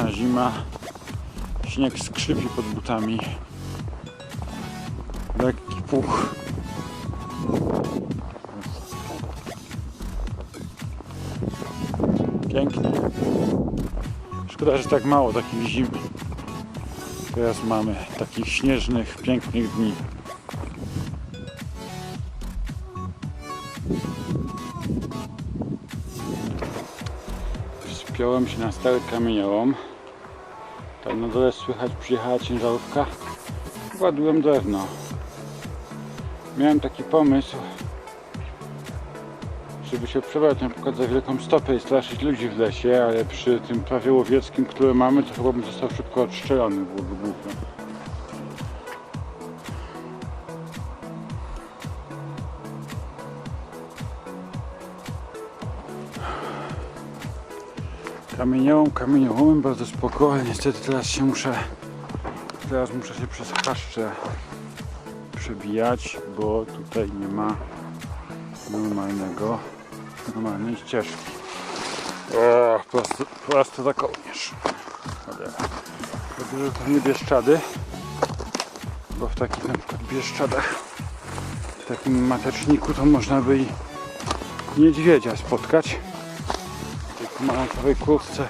piękna zima. Śnieg skrzypi pod butami. Lekki puch. Pięknie. Szkoda, że tak mało takich zim. Teraz mamy takich śnieżnych, pięknych dni. Spiąłem się na stary kamieniołom. Tam na dole słychać przyjechała ciężarówka. Ładułem drewno. Miałem taki pomysł, żeby się przebrać na przykład za wielką stopę i straszyć ludzi w lesie, ale przy tym prawie łowieckim, które mamy, to chyba bym został szybko odstrzelony, byłoby głupio. Kamieniołom, kamieniołomem bardzo spoko, ale niestety teraz się muszę teraz muszę się przez chaszcze przebijać, bo tutaj nie ma normalnego normalnej ścieżki. O, prosto, prosto za kołnierz. Cholera. Za dużo pewnie bieszczady, bo w takich na przykład bieszczadach, w takim mateczniku to można by i niedźwiedzia spotkać pomarańczowej kurtce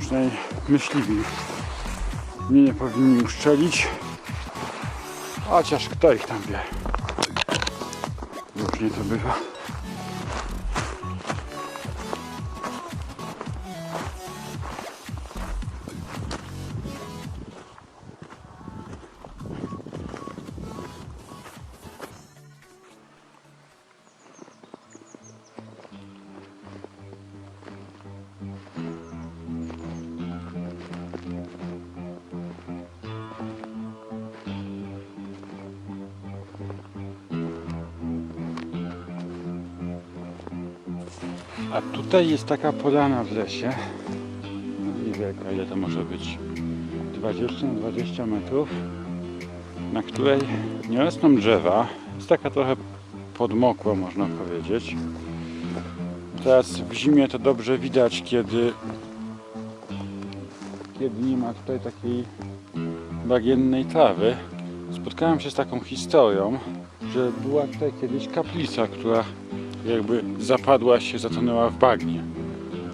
przynajmniej myśliwi mnie nie powinni uszczelić chociaż kto ich tam wie. Różnie to bywa A tutaj jest taka polana w lesie. No Niewielka, ile to może być? 20 na 20 metrów, na której nie rosną drzewa. Jest taka trochę podmokła, można powiedzieć. Teraz w zimie to dobrze widać, kiedy, kiedy nie ma tutaj takiej bagiennej trawy. Spotkałem się z taką historią, że była tutaj kiedyś kaplica, która jakby zapadła się, zatonęła w bagnie.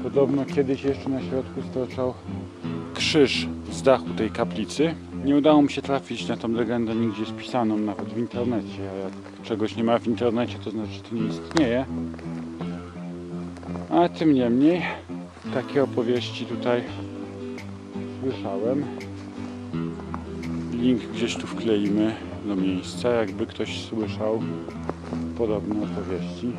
Podobno kiedyś jeszcze na środku stoczał krzyż z dachu tej kaplicy. Nie udało mi się trafić na tą legendę nigdzie spisaną, nawet w internecie. A jak czegoś nie ma w internecie, to znaczy, że to nie istnieje. A tym niemniej, takie opowieści tutaj słyszałem. Link gdzieś tu wkleimy do miejsca, jakby ktoś słyszał podobne opowieści.